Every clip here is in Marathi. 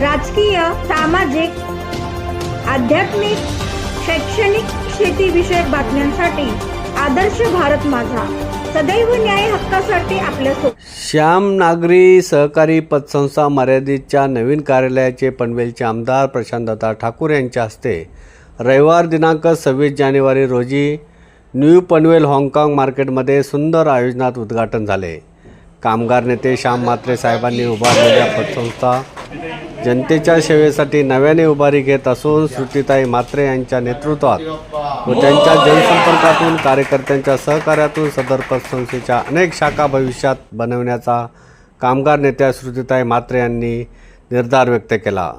राजकीय सामाजिक आध्यात्मिक शैक्षणिक शेतीविषयक बातम्यांसाठी आदर्श भारत माझा. सदैव न्याय हक्कासाठी आपल्यासोबत श्याम नागरी सहकारी पतसंस्था मर्यादितच्या नवीन कार्यालयाचे पनवेलचे आमदार प्रशांतदा ठाकूर यांच्या हस्ते रविवार दिनांक सव्वीस जानेवारी रोजी न्यू पनवेल हाँगकाँग मार्केटमध्ये सुंदर आयोजनात उद्घाटन झाले. कामगार नेते श्याम म्हात्रे साहेबांनी उभारलेल्या पतसंस्था जनतेच्या सेवेसाठी नव्याने उभारी घेत असून श्रुतीताई म्हात्रे यांच्या नेतृत्वात व त्यांच्या जनसंपर्कातून कार्यकर्त्यांच्या सहकार्यातून सदर पतसंस्थेच्या अनेक शाखा भविष्यात बनवण्याचा कामगार नेत्या श्रुतीताई म्हात्रे यांनी निर्धार व्यक्त केला.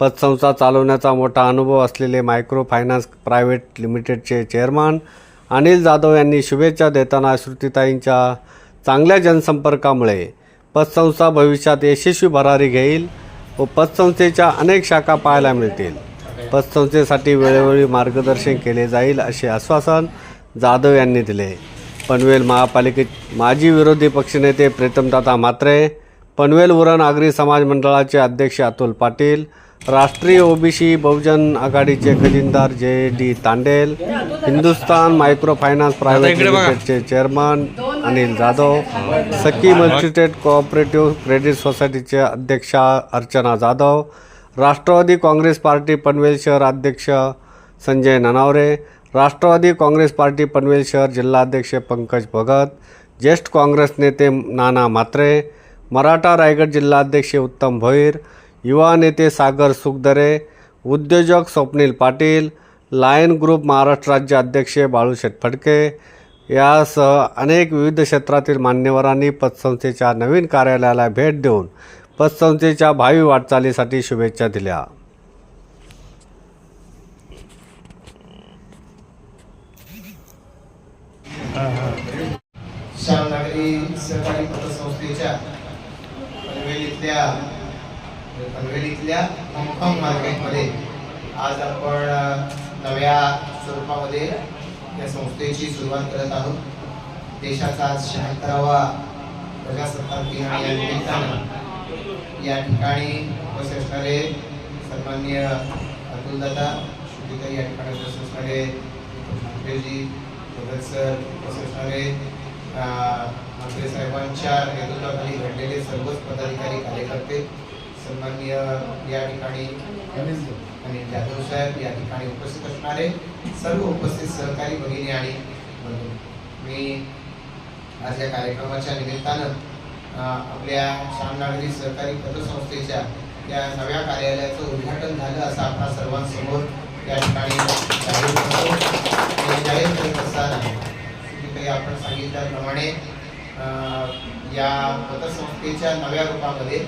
पतसंस्था चालवण्याचा मोठा अनुभव असलेले मायक्रो फायनान्स प्रायव्हेट लिमिटेडचे चेअरमन अनिल जाधव यांनी शुभेच्छा देताना श्रुतीताईंच्या चांगल्या जनसंपर्कामुळे पतसंस्था भविष्यात यशस्वी भरारी घेईल. व पतसंस्थेच्या अनेक शाखा पाहायला मिळतील. पतसंस्थेसाठी वेळोवेळी मार्गदर्शन केले जाईल असे आश्वासन जाधव यांनी दिले. पनवेल महापालिकेत माजी विरोधी पक्षनेते प्रीतमदादा म्हात्रे पनवेल उरण आगरी समाज मंडळाचे अध्यक्ष अतुल पाटील राष्ट्रीय ओबीसी बहुजन आघाडीचे खजिनदार J D Tandel Hindustan micro finance private लिमिटेडचे chairman Anil Jadhav Sakhi multistate cooperative credit सोसायटीचे अध्यक्षा अर्चना जाधव राष्ट्रवादी काँग्रेस पार्टी पनवेल शहर अध्यक्ष संजय ननावरे राष्ट्रवादी काँग्रेस पार्टी पनवेल शहर जिल्हाध्यक्ष पंकज भगत ज्येष्ठ काँग्रेस नेते नाना म्हात्रे मराठा रायगड जिल्हाध्यक्ष उत्तम भोईर युवा नेते सागर सुखदरे उद्योजक स्वप्नील पाटील लायन ग्रुप महाराष्ट्र राज्य अध्यक्ष बाळूशेठ फडके यासह अनेक विविध क्षेत्रातील मान्यवरांनी पतसंस्थेच्या नवीन कार्यालयाला भेट देऊन पतसंस्थेच्या भावी वाटचालीसाठी शुभेच्छा दिल्या. सहकारी पतसंस्थेच्या मार्केटमध्ये आज आपण नव्या स्वरूपामध्ये या संस्थेची सुरुवात करत आहोत. देशाचा आज शहात्तरावा प्रजासत्ताक दिन आणि या निमित्तानं या ठिकाणी उपस्थित असणारे सन्माननीय अतुलदादा श्रुतिताई या ठिकाणी उपस्थित असणारे ठाकरेजी भगत सर उपस्थित असणारे मंत्री साहेबांच्या नेतृत्वाखाली घडलेले सर्वच पदाधिकारी कार्यकर्ते सन्माननीय या ठिकाणी अनिल जाधव साहेब या ठिकाणी उपस्थित असणारे सर्व उपस्थित सहकारी भगिनी आणि बंधू. मी आज या कार्यक्रमाच्या निमित्तानं आपल्या श्यामनागरी सहकारी पतसंस्थेच्या या नव्या कार्यालयाचं उद्घाटन झालं असं आपल्या सर्वांसमोर या ठिकाणी जाहीर करतो. जाहीर करत असताना काही आपण सांगितल्याप्रमाणे या पतसंस्थेच्या नव्या रूपामध्ये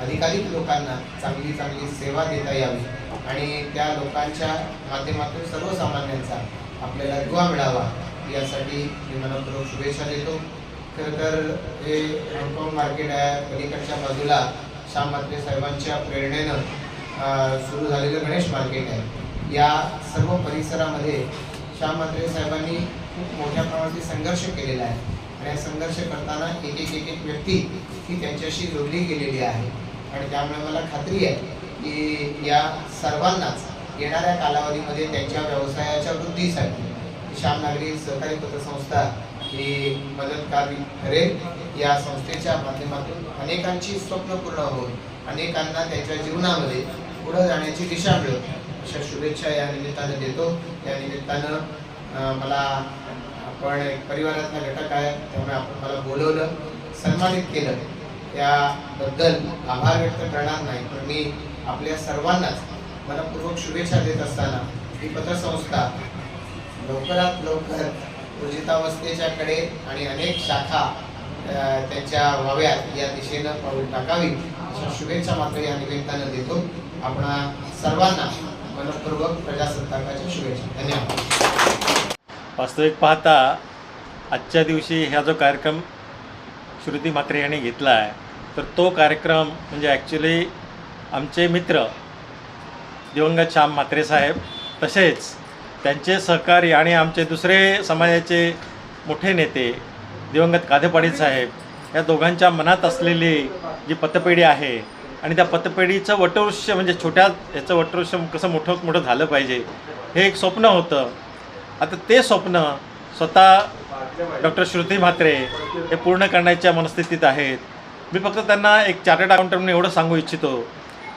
अधिकाधिक लोकांना चांगली चांगली सेवा देता यावी आणि त्या लोकांच्या माध्यमातून सर्वसामान्यांचा आपल्याला दुवा मिळावा यासाठी मी मनपूर्वक शुभेच्छा देतो. खरं तर हे हँडपंप मार्केट आहे पलीकडच्या बाजूला श्याम म्हात्रे साहेबांच्या प्रेरणेनं सुरू झालेलं गणेश मार्केट आहे. या सर्व परिसरामध्ये श्याम म्हात्रे साहेबांनी खूप मोठ्या प्रमाणात संघर्ष केलेला आहे. आणि संघर्ष करताना एक एक एक एक व्यक्ती ही त्यांच्याशी जोडली गेलेली आहे. आणि त्यामुळे मला खात्री आहे की या सर्वांनाच येणाऱ्या कालावधीमध्ये त्यांच्या व्यवसायाच्या वृद्धीसाठी श्याम नागरी सहकारी पतसंस्था ही मदतकारी ठरेल. या संस्थेच्या माध्यमातून अनेकांची स्वप्न पूर्ण होईल अनेकांना त्यांच्या जीवनामध्ये पुढे जाण्याची दिशा मिळेल अशा शुभेच्छा या निमित्तानं देतो. या निमित्तानं मला आपण एक परिवारातला घटक आहे त्यामुळे आपण मला बोलवलं सन्मानित केलं. त्याबद्दल आभार व्यक्त करणार नाही पण मी आपल्या सर्वांनाच मनपूर्वक शुभेच्छा देत असताना ही पत्रसंस्था लवकरात लवकर उर्जितावस्थेच्याकडे आणि अनेक शाखा त्यांच्या व्हाव्यात या दिशेनं पाऊल टाकावी अशा शुभेच्छा मात्र या निमित्तानं देतो. आपणा सर्वांना मनपूर्वक प्रजासत्ताकाच्या शुभेच्छा. धन्यवाद. वास्तविक पाहता आजच्या दिवशी हा जो कार्यक्रम श्रुती म्हात्रे यांनी घेतला आहे. तर तो कार्यक्रम म्हणजे ॲक्च्युली आमचे मित्र दिवंगत श्याम म्हात्रे साहेब तसेच त्यांचे सहकारी आणि आमचे दुसरे समाजाचे मोठे नेते दिवंगत कादे साहेब या दोघांच्या मनात असलेली जी पतपेढी आहे आणि त्या पतपेढीचं वटवृक्ष म्हणजे छोट्या याचं वटवृक्ष कसं मोठं मोठं झालं पाहिजे हे एक स्वप्न होतं. आता ते स्वप्न स्वतः डॉक्टर श्रुती म्हात्रे हे पूर्ण करण्याच्या मनस्थितीत आहेत. मी फक्त त्यांना एक चार्टर्ड अकाउंटंट म्हणून एवढं सांगू इच्छितो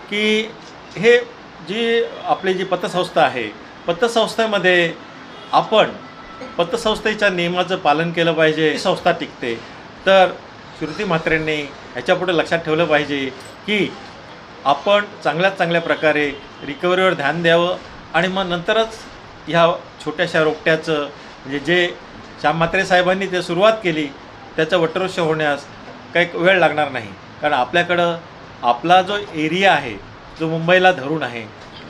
की हे जी आपली जी पतसंस्था आहे पतसंस्थेमध्ये आपण पतसंस्थेच्या नियमाचं पालन केलं पाहिजे संस्था टिकते. तर श्रुती म्हात्रेंनी ह्याच्यापुढे लक्षात ठेवलं पाहिजे की आपण चांगल्यात चांगल्या प्रकारे रिकव्हरीवर ध्यान द्यावं आणि मग नंतरच ह्या छोट्याशा रोपट्याचं म्हणजे जे श्याम म्हात्रे साहेबांनी ते सुरुवात केली त्याचं वटवृक्ष होण्यास काही वेळ लागणार नाही. कारण आपल्याकडं आपला जो एरिया आहे जो मुंबईला धरून आहे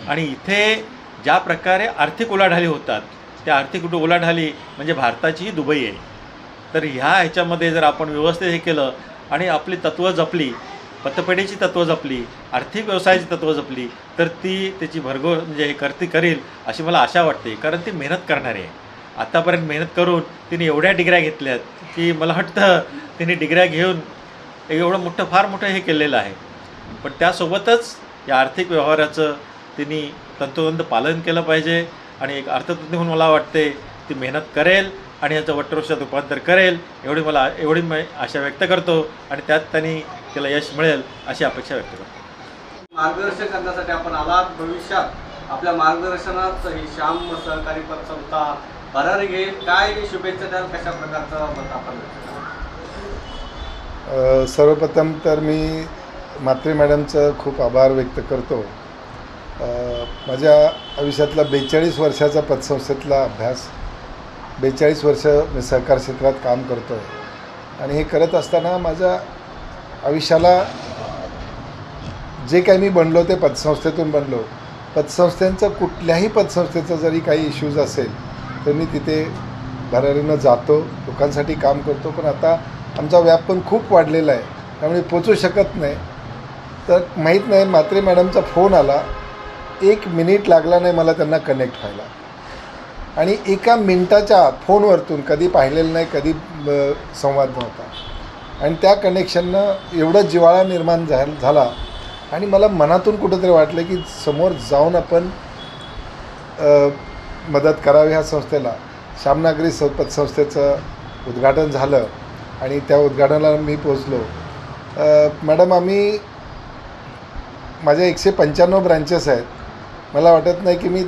आणि इथे ज्या प्रकारे आर्थिक उलाढाली होतात त्या आर्थिक उलाढाली म्हणजे भारताची दुबई आहे. तर ह्या ह्याच्यामध्ये जर आपण व्यवस्थित हे केलं आणि आपली तत्त्वं जपली पतपेढीची तत्त्वं जपली आर्थिक व्यवसायाची तत्त्वं जपली तर ती त्याची भरघोस म्हणजे हे करती करील अशी मला आशा वाटते. कारण ती मेहनत करणारी आहे. आत्तापर्यंत मेहनत करून तिने एवढ्या डिग्र्या घेतल्यात की मला वाटतं तिने डिग्र्या घेऊन एवढं मोठं फार मोठं हे केलेलं आहे. पण त्यासोबतच या आर्थिक व्यवहाराचं तिने तंतोतंत पालन केलं पाहिजे आणि एक अर्थतज्ञ म्हणून मला वाटते ती मेहनत करेल आणि याचं वटवृक्षात रूपांतर करेल एवढी मला एवढी मी आशा व्यक्त करतो आणि त्यात त्यांनी तिला यश मिळेल अशी अपेक्षा व्यक्त करतो. मार्गदर्शन करण्यासाठी आपण आलात. भविष्यात आपल्या मार्गदर्शनात ही श्याम सहकारी पतसंस्था भरारी घेईल काय शुभेच्छा द्याल? कशा प्रकारचं मत आपण सर्वप्रथम तर मी मात्रे मॅडमचं खूप आभार व्यक्त करतो. माझ्या आयुष्यातला बेचाळीस वर्षाचा पतसंस्थेतला अभ्यास बेचाळीस वर्ष मी सहकार क्षेत्रात काम करतो आहे आणि हे करत असताना माझ्या आयुष्याला जे काही मी बनलो ते पतसंस्थेतून बनलो. पतसंस्थेचं कुठल्याही पतसंस्थेचं जरी काही इश्यूज असेल तर मी तिथे भरारीनं जातो लोकांसाठी काम करतो पण आता आमचा व्याप पण खूप वाढलेला आहे. त्यामुळे पोचू शकत नाही. तर माहीत नाही मात्रे मॅडमचा फोन आला. एक मिनिट लागला नाही मला त्यांना कनेक्ट व्हायला. आणि एका मिनटाच्या आत फोनवरतून कधी पाहिलेलं नाही कधी संवाद नव्हता. आणि त्या कनेक्शननं एवढं जिवाळा निर्माण झा झाला. आणि मला मनातून कुठंतरी वाटलं की समोर जाऊन आपण मदत करावी ह्या संस्थेला. श्यामनागरी स पतसंस्थेचं उद्घाटन झालं आणि त्या उद्घाटनाला मी पोचलो मॅडम आम्ही माझ्या एकशे पंच्याण्णव ब्रांचेस आहेत. मला वाटत नाही की मी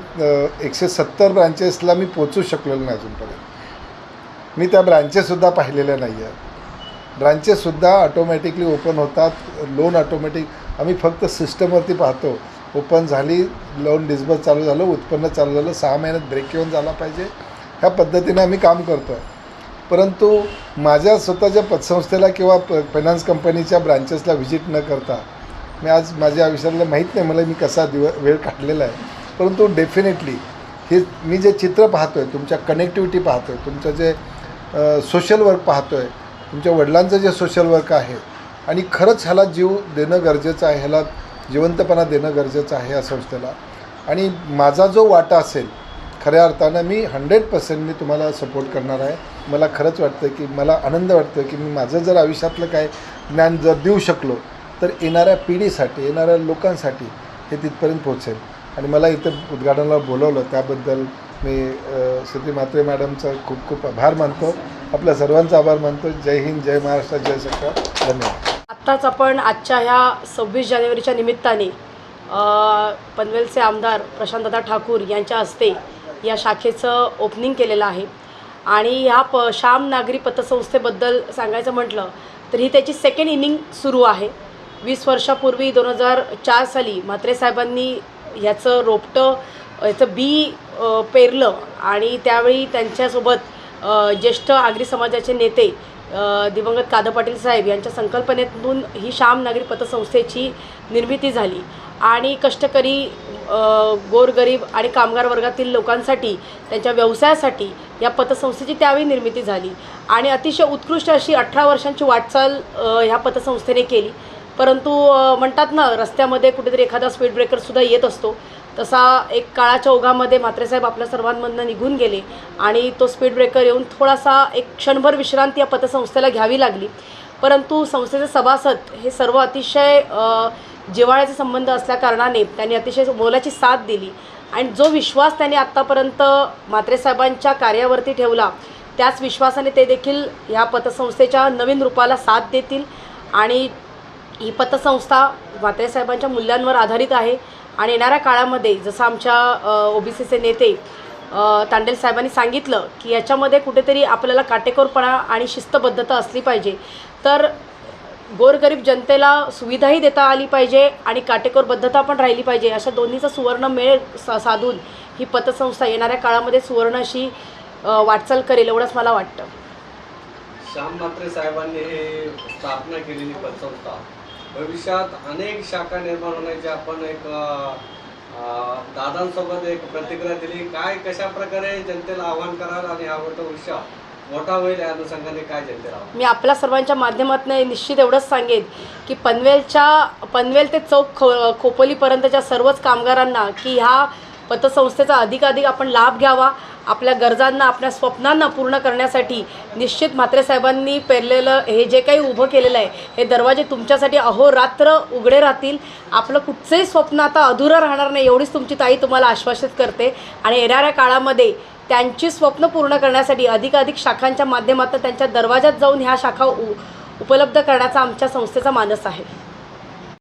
एकशे सत्तर ब्रांचेसला मी पोचू शकलेलो नाही अजूनपर्यंत. मी त्या ब्रांचेससुद्धा पाहिलेल्या नाही आहेत ब्रांचेससुद्धा ऑटोमॅटिकली ओपन होतात. लोन ऑटोमॅटिक आम्ही फक्त सिस्टमवरती पाहतो. ओपन झाली लोन डिस्बर्स चालू झालं उत्पन्न चालू झालं सहा महिन्यात ब्रेक येऊन झाला पाहिजे. ह्या पद्धतीने आम्ही काम करतो आहे परंतु माझ्या स्वतःच्या पतसंस्थेला किंवा प फायनान्स कंपनीच्या ब्रांचेसला व्हिजिट न करता मी आज माझ्या आयुष्याला माहीत नाही मला मी कसा दिव वेळ काढलेला आहे. परंतु डेफिनेटली हे मी जे चित्र पाहतो आहे तुमच्या कनेक्टिव्हिटी पाहतो आहे तुमचं जे सोशल वर्क पाहतो आहे तुमच्या वडिलांचं जे सोशल वर्क आहे आणि खरंच ह्याला जीव देणं गरजेचं आहे ह्याला जिवंतपणा देणं गरजेचं आहे या संस्थेला. आणि माझा जो वाटा असेल खऱ्या अर्थानं मी हंड्रेड पर्सेंट मी तुम्हाला सपोर्ट करणार आहे. मला खरंच वाटतं की मला आनंद वाटतं की मी माझं जर आयुष्यातलं काय ज्ञान जर देऊ शकलो तर येणाऱ्या पिढीसाठी येणाऱ्या लोकांसाठी हे तिथपर्यंत पोहोचेल. आणि मला इथं उद्घाटनाला बोलवलं त्याबद्दल मी सती म्हात्रे मॅडमचा खूप खूप आभार मानतो. आपल्या सर्वांचा आभार मानतो. जय हिंद जय महाराष्ट्र जय सरकार धन्यवाद. आत्ताच आपण आजच्या ह्या सव्वीस जानेवारीच्या निमित्ताने पनवेलचे आमदार प्रशांतदा ठाकूर यांच्या हस्ते या शाखेचं ओपनिंग केलेलं आहे. आणि ह्या प श्याम नागरी पतसंस्थेबद्दल सांगायचं म्हटलं तर ही त्याची सेकंड इनिंग सुरू आहे. वीस वर्षापूर्वी दोन हजार चार साली म्हात्रे साहेबांनी ह्याचं रोपटं ह्याचं बी पेरलं आणि त्यावेळी त्यांच्यासोबत ज्येष्ठ आगरी समाजाचे नेते दिवंगत कादा पाटील साहेब यांच्या संकल्पनेतून ही श्याम नागरी पतसंस्थेची निर्मिती झाली. आणि कष्टकरी गोरगरीब आणि कामगार वर्गातील लोकांसाठी त्यांच्या व्यवसायासाठी या पतसंस्थेची त्यावेळी निर्मिती झाली. आणि अतिशय उत्कृष्ट अशी अठरा वर्षांची वाटचाल ह्या पतसंस्थेने केली. परंतु म्हणतात ना रस्त्यामध्ये कुठेतरी एखादा स्पीड ब्रेकरसुद्धा येत असतो. तसा एक काळाच्या ओघामध्ये म्हात्रेसाहेब आपल्या सर्वांमधनं निघून गेले आणि तो स्पीड ब्रेकर येऊन थोडासा एक क्षणभर विश्रांती या पतसंस्थेला घ्यावी लागली. परंतु संस्थेचे सभासद हे सर्व अतिशय अ, जिव्हाळ्याचे संबंध असल्याकारणाने त्यांनी अतिशय मोलाची साथ दिली आणि जो विश्वास त्यांनी आत्तापर्यंत म्हात्रेसाहेबांच्या कार्यावरती ठेवला त्याच विश्वासाने ते देखील ह्या पतसंस्थेच्या नवीन रूपाला साथ देतील आणि ही पतसंस्था म्हात्रेसाहेबांच्या मूल्यांवर आधारित आहे. आणि येणाऱ्या काळामध्ये जसं आमच्या ओ बी सीचे नेते तांडेल साहेबांनी सांगितलं की याच्यामध्ये कुठेतरी आपल्याला काटेकोरपणा आणि शिस्तबद्धता असली पाहिजे. तर गोरगरीब जनतेला सुविधाही देता आली पाहिजे आणि काटेकोरबद्धता पण राहिली पाहिजे. अशा दोन्हीचा सुवर्ण मेळ सा साधून ही पतसंस्था येणाऱ्या काळामध्ये सुवर्ण अशी वाटचाल करेल एवढंच मला वाटतं. श्याम म्हात्रे साहेबांनी हे स्थापना केलेली पतसंस्था. भविष्यात अनेक शाखा निर्माण होण्याची आपण एक दादांसोबत एक प्रतिक्रिया दिली. काय कशा प्रकारे जनतेला आव्हान कराल आणि हा मोठा मोठा होईल या अनुषंगाने काय जनतेला मी आपल्या सर्वांच्या माध्यमातून निश्चित एवढंच सांगेन की पनवेलच्या पनवेल ते चौक खो खोपोलीपर्यंतच्या सर्वच कामगारांना की ह्या पतसंस्थेचा अधिकाधिक आपण लाभ घ्यावा. आपल्या गरजांना आपल्या स्वप्नांना पूर्ण करण्यासाठी निश्चित म्हात्रे साहेबांनी पेरलेलं हे जे काही उभं केलेलं आहे हे दरवाजे तुमच्यासाठी अहोरात्र उघडे राहतील. आपलं कुठचंही स्वप्न आता अधुरं राहणार नाही एवढीच तुमची ताई तुम्हाला आश्वासित करते. आणि येणाऱ्या काळामध्ये त्यांची स्वप्न पूर्ण करण्यासाठी अधिकाधिक शाखांच्या माध्यमातून त्यांच्या दरवाजात जाऊन ह्या शाखा उ उपलब्ध करण्याचा आमच्या संस्थेचा मानस आहे.